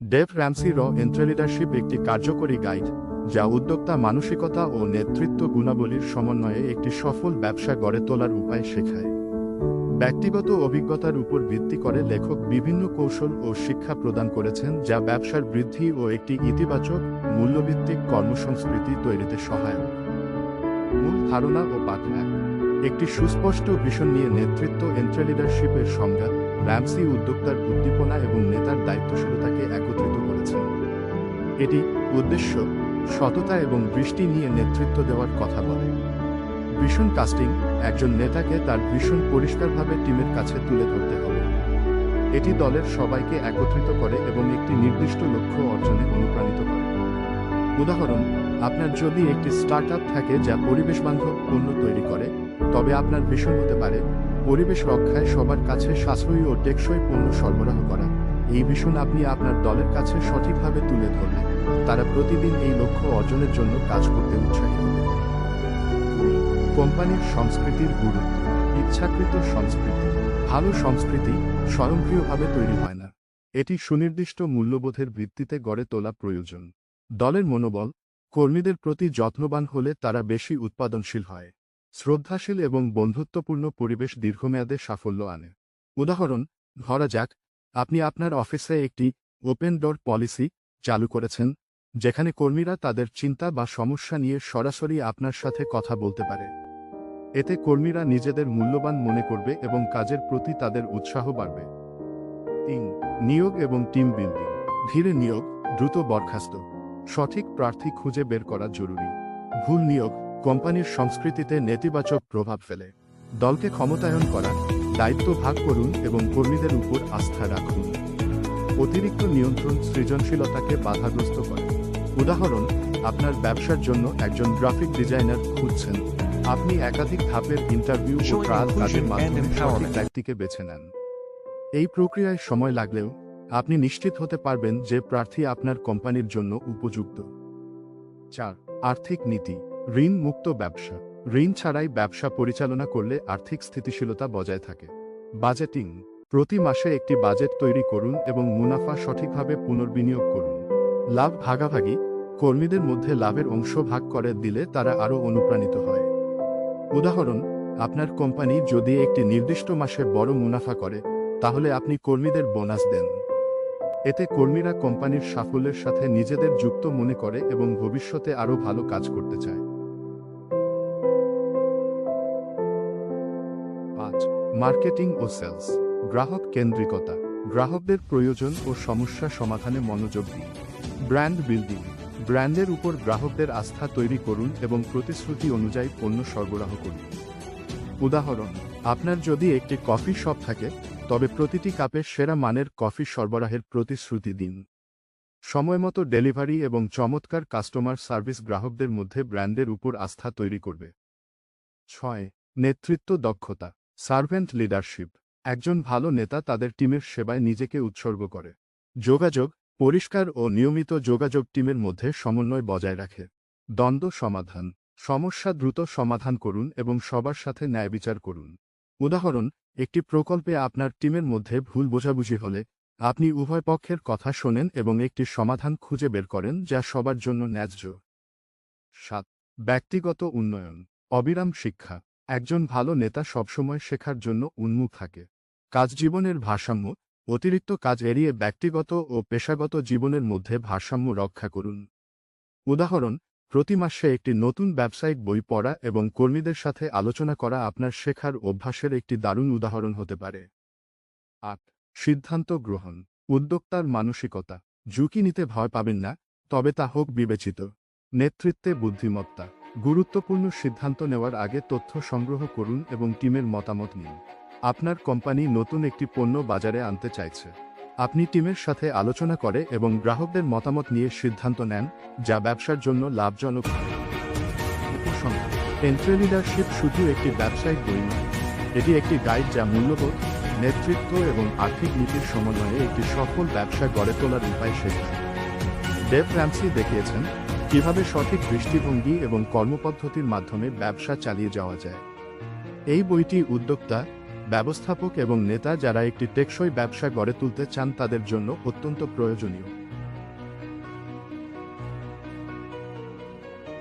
Dave Ramsay র এন্ট্রেলিডারশিপ একটি কার্যকরী গাইড যা উদ্যোক্তা মানসিকতা ও নেতৃত্ব গুণাবলীর সমন্বয়ে একটি সফল ব্যবসা গড়ে তোলার উপায় শেখায়। ব্যক্তিগত অভিজ্ঞতার উপর ভিত্তি করে লেখক বিভিন্ন কৌশল ও শিক্ষা প্রদান করেছেন, যা ব্যবসার বৃদ্ধি ও একটি ইতিবাচক, মূল্যভিত্তিক কর্মসংস্কৃতি তৈরিতে সহায়ক। মূল ধারণা ও পাঠ এক একটি সুস্পষ্ট ভিশন নিয়ে নেতৃত্ব এন্ট্রেলিডারশিপের সংজ্ঞা র্যামসি উদ্যোক্তার উদ্দীপনা এবং নেতার দায়িত্বশীলতাকে একত্রিত করেছেন। এটি উদ্দেশ্য সততা এবং বৃষ্টি নিয়ে নেতৃত্ব দেওয়ার কথা বলে। ভিশন কাস্টিং একজন নেতাকে তার ভীষণ পরিষ্কারভাবে টিমের কাছে তুলে ধরতে হবে। এটি দলের সবাইকে একত্রিত করে এবং একটি নির্দিষ্ট লক্ষ্য অর্জনে অনুপ্রাণিত করে। উদাহরণ, আপনার যদি একটি স্টার্টআপ থাকে যা পরিবেশ বান্ধব পণ্য তৈরি করে, তবে আপনার ভীষণ হতে পারে। পরিবেশ রক্ষায় সবার কাছে সাশ্রয়ী ও টেকসই পণ্য সরবরাহ করা। এই ভীষণ আপনি আপনার দলের কাছে সঠিকভাবে তুলে ধরলে, তারা প্রতিদিন এই লক্ষ্য অর্জনের জন্য কাজ করতে উৎসাহী হবে। কোম্পানির সংস্কৃতির গুরুত্ব। ইচ্ছাকৃত সংস্কৃতি। ভালো সংস্কৃতি স্বয়ংক্রিয়ভাবে তৈরি হয় না। এটি সুনির্দিষ্ট মূল্যবোধের ভিত্তিতে গড়ে তোলা প্রয়োজন। দলের মনোবল, কর্মীদের প্রতি যত্নবান হলে তারা বেশি উৎপাদনশীল হয়। শ্রদ্ধাশীল এবং বন্ধুত্বপূর্ণ পরিবেশ দীর্ঘমেয়াদে সাফল্য আনে। উদাহরণ, ধরা যাক, আপনি আপনার অফিসে একটি ওপেন ডোর পলিসি চালু করেছেন, যেখানে কর্মীরা তাদের চিন্তা বা সমস্যা নিয়ে সরাসরি আপনার সাথে কথা বলতে পারে। এতে কর্মীরা নিজেদের মূল্যবান মনে করবে এবং কাজের প্রতি তাদের উৎসাহ বাড়বে। তিন, নিয়োগ এবং টিম বিল্ডিং। ধীরে নিয়োগ, দ্রুত বরখাস্ত। সঠিক প্রার্থী খুঁজে বের করা জরুরি। ভুল নিয়োগ কোম্পানির সংস্কৃতিতে নেতিবাচক প্রভাব ফেলে। দলকে ক্ষমতায়ন করা দায়িত্ব ভাগ করুন এবং কর্মীদের উপর আস্থা রাখুন। অতিরিক্ত নিয়ন্ত্রণ সৃজনশীলতাকে বাধাগ্রস্ত করে। উদাহরণ আপনার ব্যবসার জন্য একজন গ্রাফিক ডিজাইনার খুঁজছেন। আপনি একাধিক ধাপের ইন্টারভিউ ও ট্রায়াল কাজের মাধ্যমে সঠিক ব্যক্তিকে বেছে নেন। এই প্রক্রিয়ায় সময় লাগলেও আপনি নিশ্চিত হতে পারবেন যে প্রার্থী আপনার কোম্পানির জন্য উপযুক্ত। চার আর্থিক নীতি। ঋণ মুক্ত ব্যবসা। ঋণ ছাড়াই ব্যবসা পরিচালনা করলে আর্থিক স্থিতিশীলতা বজায় থাকে। বাজেটিং। প্রতি মাসে একটি বাজেট তৈরি করুন এবং মুনাফা সঠিকভাবে পুনর্বিনিয়োগ করুন। লাভ ভাগাভাগি। কর্মীদের মধ্যে লাভের অংশ ভাগ করে দিলে তারা আরও অনুপ্রাণিত হয়। উদাহরণ, আপনার কোম্পানি যদি একটি নির্দিষ্ট মাসে বড় মুনাফা করে, তাহলে আপনি কর্মীদের বোনাস দেন। এতে কর্মীরা কোম্পানির সাফল্যের সাথে নিজেদের যুক্ত মনে করে এবং ভবিষ্যতে আরও ভালো কাজ করতে চায়। মার্কেটিং ও সেলস, গ্রাহক কেন্দ্রিকতা, গ্রাহকদের প্রয়োজন ও সমস্যা সমাধানে মনোযোগ দিন। ব্র্যান্ড বিল্ডিং, ব্র্যান্ডের উপর গ্রাহকদের আস্থা তৈরি করুন এবং প্রতিশ্রুতি অনুযায়ী পণ্য সরবরাহ করুন। উদাহরণ, আপনার যদি একটি কফি শপ থাকে, তবে প্রতিটি কাপে সেরা মানের কফি সরবরাহের প্রতিশ্রুতি দিন। সময়মতো ডেলিভারি এবং চমৎকার কাস্টমার সার্ভিস গ্রাহকদের মধ্যে ব্র্যান্ডের উপর আস্থা তৈরি করবে। ছয়, নেতৃত্ব দক্ষতা। Servant leadership. একজন ভালো নেতা তাদের টিমের সেবায় নিজেকে উৎসর্গ করে। যোগাযোগ, পরিষ্কার ও নিয়মিত যোগাযোগ টিমের মধ্যে সমন্বয় বজায় রাখে। দ্বন্দ্ব সমাধান। সমস্যা দ্রুত সমাধান করুন এবং সবার সাথে ন্যায় বিচার করুন। উদাহরণ, একটি প্রকল্পে আপনার টিমের মধ্যে ভুল বোঝাবুঝি হলে, আপনি উভয় পক্ষের কথা শোনেন এবং একটি সমাধান খুঁজে বের করেন যা সবার জন্য ন্যায্য। সাত, ব্যক্তিগত উন্নয়ন। অবিরাম শিক্ষা। একজন ভালো নেতা সবসময় শেখার জন্য উন্মুখ থাকে। কাজ জীবনের ভারসাম্য, অতিরিক্ত কাজ এড়িয়ে ব্যক্তিগত ও পেশাগত জীবনের মধ্যে ভারসাম্য রক্ষা করুন। উদাহরণ, প্রতি মাসে একটি নতুন ব্যবসায়িক বই পড়া এবং কর্মীদের সাথে আলোচনা করা আপনার শেখার অভ্যাসের একটি দারুণ উদাহরণ হতে পারে। আট, সিদ্ধান্ত গ্রহণ। উদ্যোক্তার মানসিকতা। ঝুঁকি নিতে ভয় পাবেন না, তবে তা হোক বিবেচিত। নেতৃত্বে বুদ্ধিমত্তা। গুরুত্বপূর্ণ সিদ্ধান্ত নেওয়ার আগে তথ্য সংগ্রহ করুন এবং টিমের মতামত নিন। আপনার কোম্পানি নতুন একটি পণ্য বাজারে আনতে চাইছে। আপনি টিমের সাথে আলোচনা করে এবং গ্রাহকদের মতামত নিয়ে সিদ্ধান্ত নেন, যা ব্যবসার জন্য লাভজনক। এন্ট্রি লিডারশিপ শুধু একটি ব্যবসায়িক বই নয়, এটি একটি গাইড যা মূল্যবোধ, নেতৃত্ব এবং আর্থিক নীতির সমন্বয়ে একটি সফল ব্যবসা গড়ে তোলার উপায় শেখায়। ডেভ র্যামসি দেখিয়েছেন কীভাবে সঠিক দৃষ্টিভঙ্গি এবং কর্মপদ্ধতির মাধ্যমে ব্যবসা চালিয়ে যাওয়া যায়? এই বইটি উদ্যোক্তা, ব্যবস্থাপক এবং নেতা যারা একটি টেকসই ব্যবসা গড়ে তুলতে চান তাদের জন্য অত্যন্ত প্রয়োজনীয়।